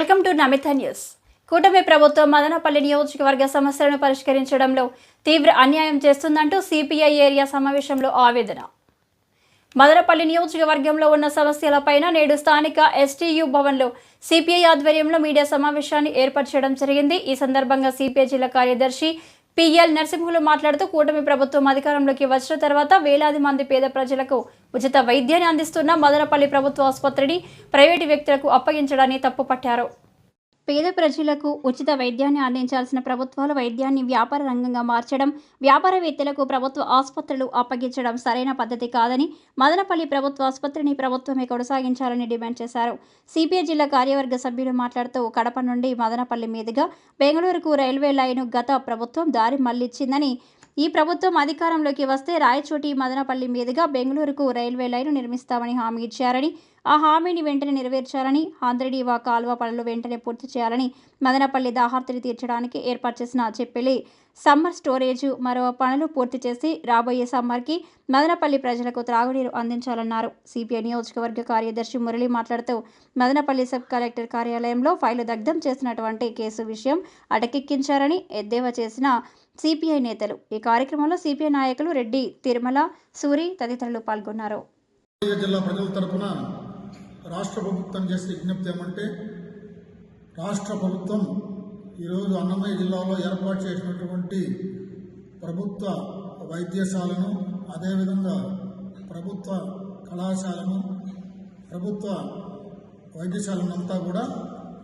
Welcome to Namitha news. కూటమి ప్రభుత్వం మదనపల్లి నియోజకవర్గ సమస్యలను పరిష్కరించడంలో తీవ్ర అన్యాయం చేస్తుందంటూ సిపిఐ ఏరియా సమావేశంలో ఆవేదన. మదనపల్లి నియోజకవర్గంలో ఉన్న సమస్యలపైన నేడు స్థానిక ఎస్టీయు భవన్లో సిపిఐ ఆధ్వర్యంలో మీడియా సమావేశాన్ని ఏర్పాటు చేయడం జరిగింది. ఈ సందర్భంగా సిపిఐ జిల్లా కార్యదర్శి పిఎల్ నరసింహులు మాట్లాడుతూ కూటమి ప్రభుత్వం అధికారంలోకి వచ్చిన తర్వాత వేలాది మంది పేద ప్రజలకు ఉచిత వైద్యాన్ని అందిస్తున్న మదనపల్లి ప్రభుత్వ ఆసుపత్రిని ప్రైవేటు వ్యక్తులకు అప్పగించడాన్ని తప్పుపట్టారు. పేద ప్రజలకు ఉచిత వైద్యాన్ని అందించాల్సిన ప్రభుత్వాలు వైద్యాన్ని వ్యాపార రంగంగా మార్చడం వ్యాపారవేత్తలకు ప్రభుత్వ ఆసుపత్రులు అప్పగించడం సరైన పద్ధతి కాదని మదనపల్లి ప్రభుత్వ ఆసుపత్రిని ప్రభుత్వమే కొనసాగించాలని డిమాండ్ చేశారు. సిపిఐ జిల్లా కార్యవర్గ సభ్యులు మాట్లాడుతూ కడప నుండి మదనపల్లి మీదుగా బెంగళూరుకు రైల్వే లైను గత ప్రభుత్వం దారి మళ్ళిచ్చిందని ఈ ప్రభుత్వం అధికారంలోకి వస్తే రాయచోటి మదనపల్లి మీదుగా బెంగళూరుకు రైల్వే లైను నిర్మిస్తామని హామీ ఇచ్చారని ఆ హామీని వెంటనే నెరవేర్చాలని ఆంధ్రడీవా కాల్వ పనులు వెంటనే పూర్తి చేయాలని మదనపల్లి దాహార్తిని తీర్చడానికి ఏర్పాటు చేసిన చెప్పెలి సమ్మర్ స్టోరేజ్ మరో పనులు పూర్తి చేసి రాబోయే సమ్మర్కి మదనపల్లి ప్రజలకు త్రాగునీరు అందించాలన్నారు. సిపిఐ నియోజకవర్గ కార్యదర్శి మురళి మాట్లాడుతూ మదనపల్లి సబ్ కలెక్టర్ కార్యాలయంలో ఫైలు దగ్ధం చేసినటువంటి కేసు విషయం అటకెక్కించారని ఎద్దేవా చేసిన సిపిఐ నేతలు. ఈ కార్యక్రమంలో సిపిఐ నాయకులు రెడ్డి తిరుమల సూరి తదితరులు పాల్గొన్నారు. జిల్లా ప్రజల తరపున రాష్ట్ర ప్రభుత్వం చేసే విజ్ఞప్తి ఏమంటే రాష్ట్ర ప్రభుత్వం ఈరోజు అన్నమయ్య జిల్లాలో ఏర్పాటు చేసినటువంటి ప్రభుత్వ వైద్యశాలను అదేవిధంగా ప్రభుత్వ కళాశాలను ప్రభుత్వ వైద్యశాలను అంతా కూడా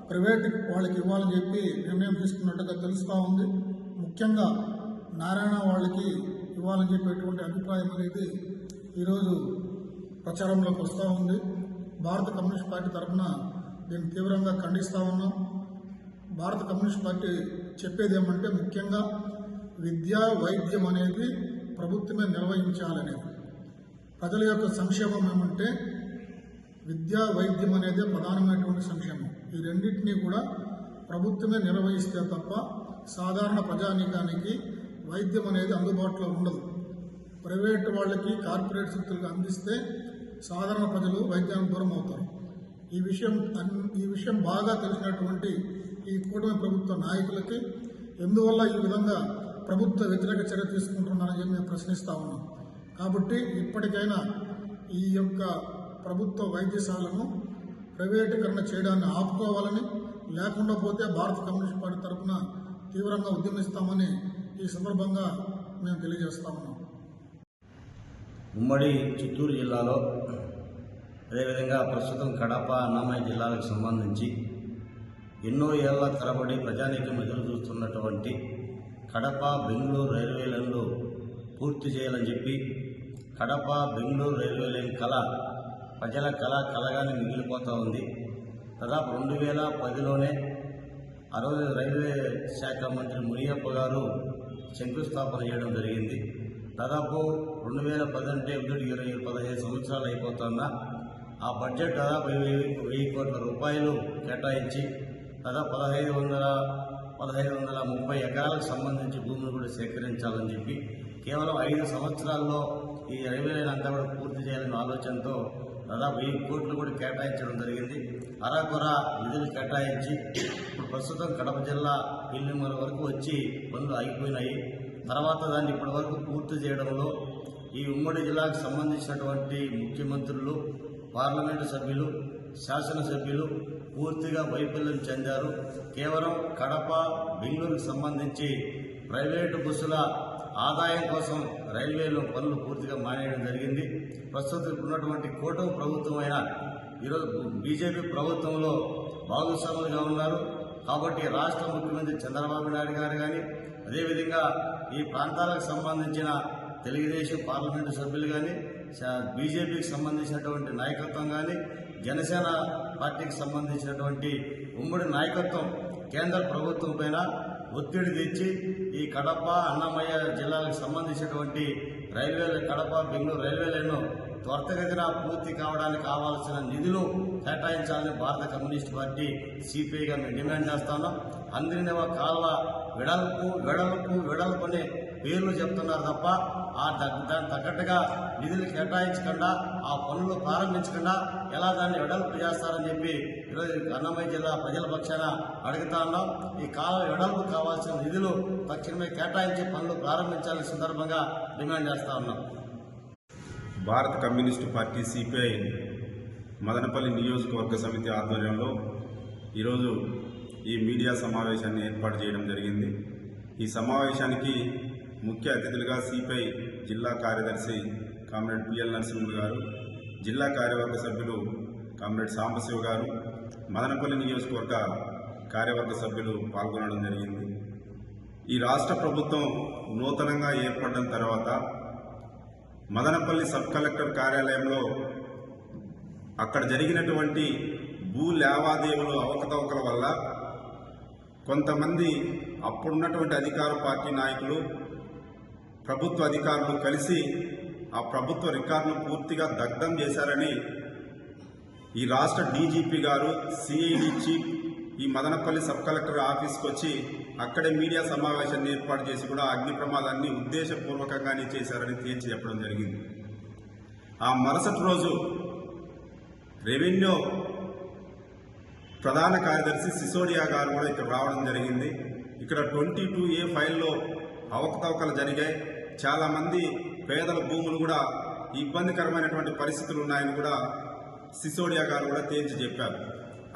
ప్రైవేట్ వాళ్ళకి ఇవ్వాలని చెప్పి నిర్ణయం తీసుకున్నట్టుగా తెలుస్తూ ఉంది. ముఖ్యంగా నారాయణ వాళ్ళకి ఇవ్వాలని చెప్పేటువంటి అభిప్రాయం అనేది ఈరోజు ప్రచారంలోకి వస్తూ ఉంది. భారత కమ్యూనిస్ట్ పార్టీ తరఫున దీన్ని తీవ్రంగా ఖండిస్తూ ఉన్నాం. భారత కమ్యూనిస్ట్ పార్టీ చెప్పేది ఏమంటే ముఖ్యంగా విద్య వైద్యం అనేది ప్రభుత్వమే నిర్వహించాలనేది. ప్రజల యొక్క సంక్షేమం ఏమంటే విద్య వైద్యం అనేది ప్రధానమైనటువంటి సంక్షేమం. ఈ రెండింటినీ కూడా ప్రభుత్వమే నిర్వహిస్తే తప్ప సాధారణ ప్రజానీకానికి వైద్యం అనేది అందుబాటులో ఉండదు. ప్రైవేట్ వాళ్ళకి కార్పొరేట్ శక్తులకు అందిస్తే సాధారణ ప్రజలు వైద్యానికి దూరం అవుతారు. ఈ విషయం ఈ విషయం బాగా తెలిసినటువంటి ఈ కూటమి ప్రభుత్వ నాయకులకి ఎందువల్ల ఈ విధంగా ప్రభుత్వ వ్యతిరేక చర్య తీసుకుంటున్నారని చెప్పి మేము ప్రశ్నిస్తా ఉన్నాం. కాబట్టి ఇప్పటికైనా ఈ యొక్క ప్రభుత్వ వైద్యశాలను ప్రైవేటీకరణ చేయడాన్ని ఆపుకోవాలని లేకుండా పోతే భారత కమ్యూనిస్ట్ పార్టీ తరఫున తీవ్రంగా ఉద్యమిస్తామని ఈ సందర్భంగా మేము తెలియజేస్తా ఉన్నాం. ఉమ్మడి చిత్తూరు జిల్లాలో అదేవిధంగా ప్రస్తుతం కడప అన్నమయ్య జిల్లాలకు సంబంధించి ఎన్నో ఏళ్ళ తరబడి ప్రజానీకం ఎదురు చూస్తున్నటువంటి కడప బెంగళూరు రైల్వే లైన్లు పూర్తి చేయాలని చెప్పి కడప బెంగళూరు రైల్వే లైన్ కళ ప్రజల కళ కలగానే మిగిలిపోతూ ఉంది. దాదాపు రెండు వేల పదిలోనే ఆ రోజు రైల్వే శాఖ మంత్రి మునియప్ప గారు శంకుస్థాపన చేయడం జరిగింది. దాదాపు రెండు వేల పది అంటే ఒకటి ఇరవై పదహైదు సంవత్సరాలు అయిపోతున్నా ఆ బడ్జెట్ దాదాపు వెయ్యి వెయ్యి కోట్ల రూపాయలు కేటాయించి దాదాపు పదహైదు వందల పదహైదు వందల ముప్పై ఎకరాలకు సంబంధించి భూమిని కూడా సేకరించాలని చెప్పి కేవలం ఐదు సంవత్సరాల్లో ఈ రైల్వేలైన్ అంతా కూడా పూర్తి చేయాలనే ఆలోచనతో దాదాపు వెయ్యి కోట్లు కూడా కేటాయించడం జరిగింది. అరాకొర నిధులు కేటాయించి ఇప్పుడు ప్రస్తుతం కడప జిల్లా పిల్లిమల వరకు వచ్చి పనులు ఆగిపోయినాయి. తర్వాత దాన్ని ఇప్పటివరకు పూర్తి చేయడంలో ఈ ఉమ్మడి జిల్లాకు సంబంధించినటువంటి ముఖ్యమంత్రులు పార్లమెంటు సభ్యులు శాసనసభ్యులు పూర్తిగా వైఫల్యం చెందారు. కేవలం కడప బెంగళూరుకు సంబంధించి ప్రైవేటు బస్సుల ఆదాయం కోసం రైల్వేలో పనులు పూర్తిగా మానేయడం జరిగింది. ప్రస్తుతం ఉన్నటువంటి కూటమి ప్రభుత్వం ఈరోజు బీజేపీ ప్రభుత్వంలో భాగస్వాములుగా ఉన్నారు. కాబట్టి రాష్ట్ర ముఖ్యమంత్రి చంద్రబాబు నాయుడు గారు కానీ అదేవిధంగా ఈ ప్రాంతాలకు సంబంధించిన తెలుగుదేశం పార్లమెంటు సభ్యులు కానీ బీజేపీకి సంబంధించినటువంటి నాయకత్వం కానీ జనసేన పార్టీకి సంబంధించినటువంటి ఉమ్మడి నాయకత్వం కేంద్ర ప్రభుత్వం పైన ఒత్తిడి తెచ్చి ఈ కడప అన్నమయ్య జిల్లాలకు సంబంధించినటువంటి railway Kadapa Bengaluru railway line త్వరితగతిన పూర్తి కావడానికి కావాల్సిన నిధులు కేటాయించాలని భారత కమ్యూనిస్ట్ పార్టీ సిపిఐగా మేము డిమాండ్ చేస్తాను అందరినీ కాలువ వెడల్పు వెడల్పు వెడల్పు అనే పేర్లు చెప్తున్నారు తప్ప ఆ దానికి తగ్గట్టుగా నిధులు కేటాయించకుండా ఆ పనులు ప్రారంభించకుండా ఎలా దాన్ని వెడల్పు చేస్తారని చెప్పి ఈరోజు అన్నమయ్య జిల్లా ప్రజల పక్షాన అడుగుతా ఉన్నాం. ఈ కాలువ వెడల్పు కావాల్సిన నిధులు తక్షణమే కేటాయించి పనులు ప్రారంభించాలని సందర్భంగా డిమాండ్ చేస్తా ఉన్నాం. భారత కమ్యూనిస్టు పార్టీ సిపిఐ మదనపల్లి నియోజకవర్గ సమితి ఆధ్వర్యంలో ఈరోజు ఈ మీడియా సమావేశాన్ని ఏర్పాటు చేయడం జరిగింది. ఈ సమావేశానికి ముఖ్య అతిథులుగా సిపిఐ జిల్లా కార్యదర్శి కామ్రేడ్ పిఎల్ నరసింహులు గారు జిల్లా కార్యవర్గ సభ్యులు కామ్రేడ్ సాంబశివ గారు మదనపల్లి నియోజకవర్గ కార్యవర్గ సభ్యులు పాల్గొనడం జరిగింది. ఈ రాష్ట్ర ప్రభుత్వం నూతనంగా ఏర్పడిన తర్వాత మదనపల్లి సబ్ కలెక్టర్ కార్యాలయంలో అక్కడ జరిగినటువంటి భూ లావాదేవీలు అవకతవకల వల్ల కొంతమంది అప్పుడున్నటువంటి అధికార పార్టీ నాయకులు ప్రభుత్వ అధికారులు కలిసి ఆ ప్రభుత్వ రికార్డును పూర్తిగా దగ్ధం చేశారని ఈ రాష్ట్ర డీజీపీ గారు సిఐడి చీఫ్ ఈ మదనపల్లి సబ్ కలెక్టర్ ఆఫీస్కి వచ్చి అక్కడే మీడియా సమావేశాన్ని ఏర్పాటు చేసి కూడా అగ్ని ప్రమాదాన్ని ఉద్దేశపూర్వకంగానే చేశారని తేల్చి చెప్పడం జరిగింది. ఆ మరుసటి రోజు రెవెన్యూ ప్రధాన కార్యదర్శి సిసోడియా గారు కూడా ఇక్కడ రావడం జరిగింది. ఇక్కడ ట్వంటీ టూ ఏ ఫైల్లో అవకతవకలు జరిగాయి. చాలామంది పేదల భూములు కూడా ఇబ్బందికరమైనటువంటి పరిస్థితులు ఉన్నాయని కూడా సిసోడియా గారు కూడా తేల్చి చెప్పారు.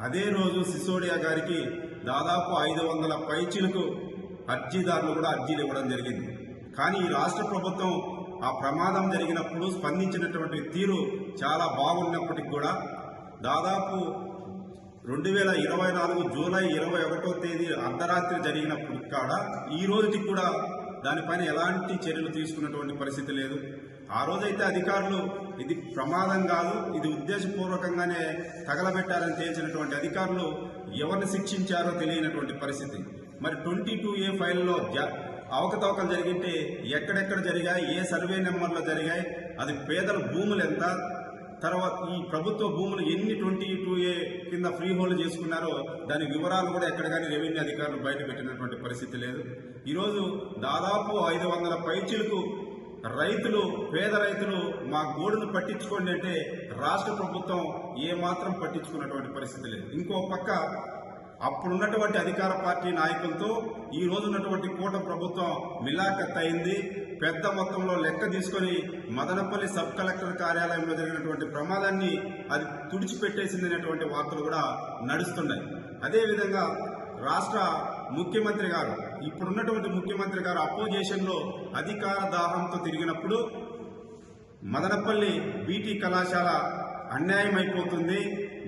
అదే రోజు సిసోడియా గారికి దాదాపు ఐదు వందల పైచీలకు అర్జీదారులు కూడా అర్జీలు ఇవ్వడం జరిగింది. కానీ ఈ రాష్ట్ర ప్రభుత్వం ఆ ప్రమాదం జరిగినప్పుడు స్పందించినటువంటి తీరు చాలా బాగున్నప్పటికి కూడా దాదాపు రెండు వేల ఇరవై నాలుగు జూలై ఇరవై ఒకటో తేదీ అర్ధరాత్రి జరిగినప్పుడు కాడ ఈ రోజుకి కూడా దానిపైన ఎలాంటి చర్యలు తీసుకున్నటువంటి పరిస్థితి లేదు. ఆ రోజైతే అధికారులు ఇది ప్రమాదం కాదు ఇది ఉద్దేశపూర్వకంగానే తగలబెట్టాలని తేల్చినటువంటి అధికారులు ఎవరిని శిక్షించారో తెలియనటువంటి పరిస్థితి. మరి ట్వంటీ టూ ఏ ఫైల్లో అవకతవకలు జరిగింటే ఎక్కడెక్కడ జరిగాయి ఏ సర్వే నెంబర్లో జరిగాయి అది పేదల భూములు ఎంత తర్వాత ఈ ప్రభుత్వ భూములు ఎన్ని ట్వంటీ టూ ఏ కింద ఫ్రీ హోల్డ్ చేసుకున్నారో దాని వివరాలు కూడా ఎక్కడ కానీ రెవెన్యూ అధికారులు బయట పెట్టినటువంటి పరిస్థితి లేదు. ఈరోజు దాదాపు ఐదు వందల పైచీలకు రైతులు పేద రైతులు మా గోడును పట్టించుకోండి అంటే రాష్ట్ర ప్రభుత్వం ఏమాత్రం పట్టించుకున్నటువంటి పరిస్థితి లేదు. ఇంకో పక్క అప్పుడున్నటువంటి అధికార పార్టీ నాయకులతో ఈ రోజు ఉన్నటువంటి కూట ప్రభుత్వం మిలాఖత్ అయింది పెద్ద మొత్తంలో లెక్క తీసుకొని మదనపల్లి సబ్ కలెక్టర్ కార్యాలయంలో జరిగినటువంటి ప్రమాదాన్ని అది తుడిచిపెట్టేసిందనేటువంటి వార్తలు కూడా నడుస్తున్నాయి. అదేవిధంగా రాష్ట్ర ముఖ్యమంత్రి గారు ఇప్పుడున్నటువంటి ముఖ్యమంత్రి గారు అపోజిషన్లో అధికార దాహంతో తిరిగినప్పుడు మదనపల్లి బీటీ కళాశాల అన్యాయం అయిపోతుంది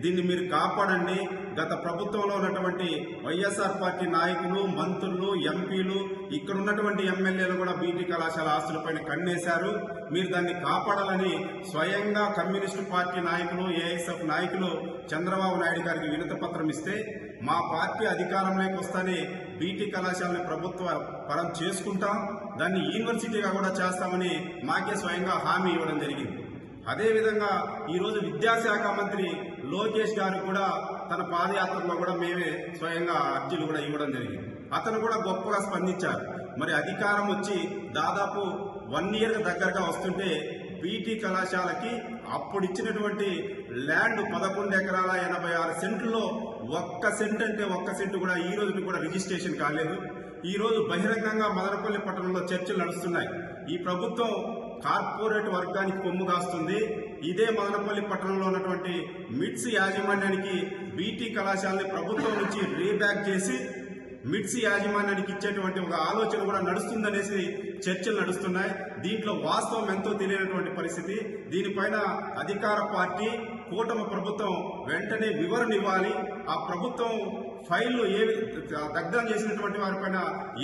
దీన్ని మీరు కాపాడండి. గత ప్రభుత్వంలో ఉన్నటువంటి వైఎస్ఆర్ పార్టీ నాయకులు మంత్రులు ఎంపీలు ఇక్కడ ఉన్నటువంటి ఎమ్మెల్యేలు కూడా బీటీ కళాశాల ఆస్తులపైన కన్నేశారు. మీరు దాన్ని కాపాడాలని స్వయంగా కమ్యూనిస్టు పార్టీ నాయకులు ఏఐఎస్ఎఫ్ నాయకులు చంద్రబాబు నాయుడు గారికి వినతి పత్రం ఇస్తే మా పార్టీ అధికారంలోకి వస్తానే బీటీ కళాశాలని ప్రభుత్వ పరం చేసుకుంటాం. దాన్ని యూనివర్సిటీగా కూడా చేస్తామని మాకే స్వయంగా హామీ ఇవ్వడం జరిగింది. అదేవిధంగా ఈరోజు విద్యాశాఖ మంత్రి లోకేష్ గారు కూడా తన పాదయాత్రలో కూడా మేమే స్వయంగా అర్జీలు కూడా ఇవ్వడం జరిగింది. అతను కూడా గొప్పగా స్పందించారు. మరి అధికారం వచ్చి దాదాపు వన్ ఇయర్ దగ్గరగా వస్తుంటే బీటీ కళాశాలకి అప్పుడు ఇచ్చినటువంటి ల్యాండ్ పదకొండు ఎకరాల ఎనభై ఆరు సెంట్లో ఒక్క సెంట్ అంటే ఒక్క సెంట్ కూడా ఈ రోజుకి కూడా రిజిస్ట్రేషన్ కాలేదు. ఈ రోజు బహిరంగంగా మదనపల్లి పట్టణంలో చర్చలు నడుస్తున్నాయి. ఈ ప్రభుత్వం కార్పొరేట్ వర్గానికి కొమ్ము కాస్తుంది. ఇదే మదనపల్లి పట్టణంలో ఉన్నటువంటి మిట్స్ యాజమాన్యానికి బీటీ కళాశాలని ప్రభుత్వం నుంచి రీబ్యాక్ చేసి మిట్స్ యాజమాన్యానికి ఇచ్చేటువంటి ఒక ఆలోచన కూడా నడుస్తుందనేసి చర్చలు నడుస్తున్నాయి. దీంట్లో వాస్తవం ఎంతో తెలియనటువంటి పరిస్థితి. దీనిపైన అధికార పార్టీ కూటమి ప్రభుత్వం వెంటనే వివరణ ఇవ్వాలి. ఆ ప్రభుత్వం ఫైళ్ళు ఏ దగ్ధం చేసినటువంటి వారిపైన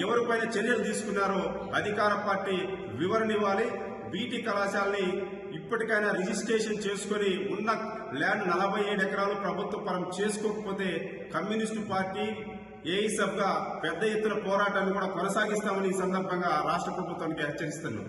ఎవరిపైన చర్యలు తీసుకున్నారో అధికార పార్టీ వివరణ ఇవ్వాలి. బీటీ కళాశాలని ఇప్పటికైనా రిజిస్ట్రేషన్ చేసుకొని ఉన్న ల్యాండ్ నలభై ఏడు ఎకరాలు ప్రభుత్వ పరం చేసుకోకపోతే కమ్యూనిస్టు పార్టీ ఏఈసబ్గా పెద్ద ఎత్తున పోరాటాన్ని కూడా కొనసాగిస్తామని ఈ సందర్భంగా రాష్ట్ర ప్రభుత్వానికి హెచ్చరిస్తున్నాం.